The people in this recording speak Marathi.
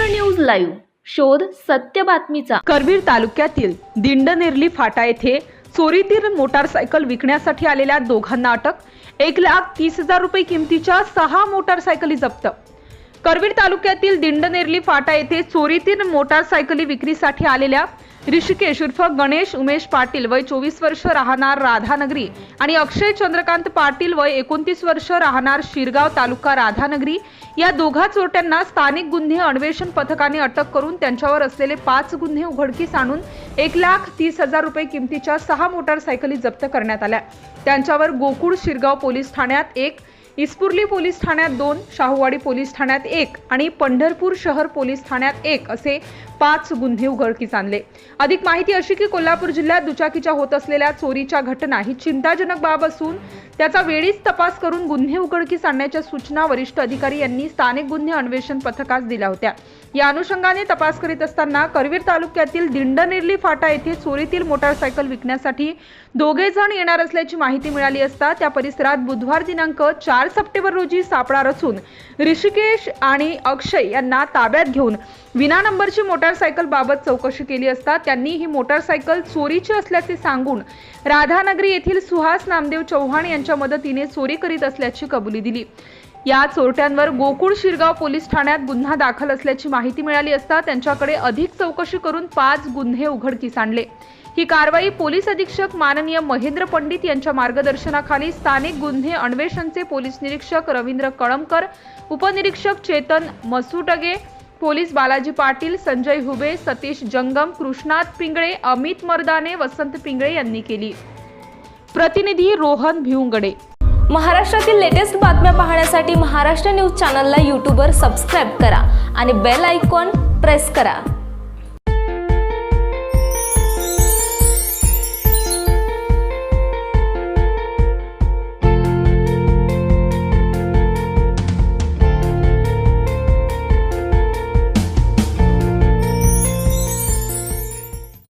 लाईव्ह. शोध सत्य बातमीचा. करवीर तालुक्यातील दिंडनेरली फाटा येथे चोरीतील मोटारसायकल विकण्यासाठी आलेल्या दोघांना अटक एक लाख तीस हजार रुपये किमतीच्या सहा मोटारसायकली जप्त. करवीर तालुक्यातील दिंडनेरली फाटा येथे चोरीतील मोटारसायकली विक्रीसाठी आलेल्या ऋषिकेश उर्फ गणेश उमेश पाटील वय चोवीस वर्ष राहणार राधानगरी आणि अक्षय चंद्रकांत पाटील वय एकोणतीस वर्ष राहणार शिरगाव तालुका राधानगरी. या दोघा चोरट्यांना स्थानिक गुन्हे अन्वेषण पथकाने अटक करून त्यांच्यावर असलेले पाच गुन्हे उघडकीस आणून एक लाख तीस हजार रुपये किमतीच्या सहा मोटारसायकली जप्त करण्यात आल्या. त्यांच्यावर गोकुळ शिरगाव पोलीस ठाण्यात एक इस्पुर्ली पोलीस ठाण्यात दोन शाहूवाडी पोलीस ठाण्यात एक आणि पंढरपूर शहर पोलीस ठाण्यात एक असे पाच गुन्हे उघडकीस आणले. अधिक माहिती अशी की कोल्हापूर जिल्ह्यात दुचाकीच्या होत असलेल्या चोरीच्या घटना ही चिंताजनक बाब असून त्याचा वेळीच तपास करून गुन्हे उघडकीस आणण्याच्या सूचना वरिष्ठ अधिकारी यांनी स्थानिक गुन्हे अन्वेषण पथकास दिल्या होत्या. या अनुषंगाने तपास करीत असताना करवीर तालुक्यातील दिंडनिर्ली फाटा येथे चोरीतील मोटारसायकल विकण्यासाठी दोघे जण येणार असल्याची माहिती मिळाली असता त्या परिसरात बुधवार दिनांक चार सप्टेंबर रोजी सापळा असून ऋषिकेश आणि अक्षय यांना ताब्यात घेऊन विना नंबरची मोटारसायकल बाबत चौकशी केली असता त्यांनी ही मोटारसायकल चोरीची असल्याचे सांगून राधानगरी येथील सुहास नामदेव चव्हाण यांच्या मदतीने चोरी करीत असल्याची कबुली दिली. या चोरट्यांवर गोकुळ शिरगाव पोलीस ठाण्यात गुन्हा दाखल असल्याची माहिती मिळाली असता त्यांच्याकडे अधिक चौकशी करून पाच गुन्हे उघडकीस आणले. ही कारवाई पोलीस अधीक्षक माननीय महेंद्र पंडित यांच्या मार्गदर्शनाखाली स्थानिक गुन्हे अन्वेषणचे पोलीस निरीक्षक रवींद्र कळमकर उपनिरीक्षक चेतन मसुटगे पोलीस बालाजी पाटील संजय हुबे सतीश जंगम कृष्णात पिंगळे अमित मर्दाने वसंत पिंगळे यांनी केली. प्रतिनिधी रोहन भिवंगडे. महाराष्ट्रातील लेटेस्ट बातम्या पाहण्यासाठी महाराष्ट्र न्यूज चॅनलला यूट्यूबवर सबस्क्राईब करा आणि बेल आयकॉन प्रेस करा.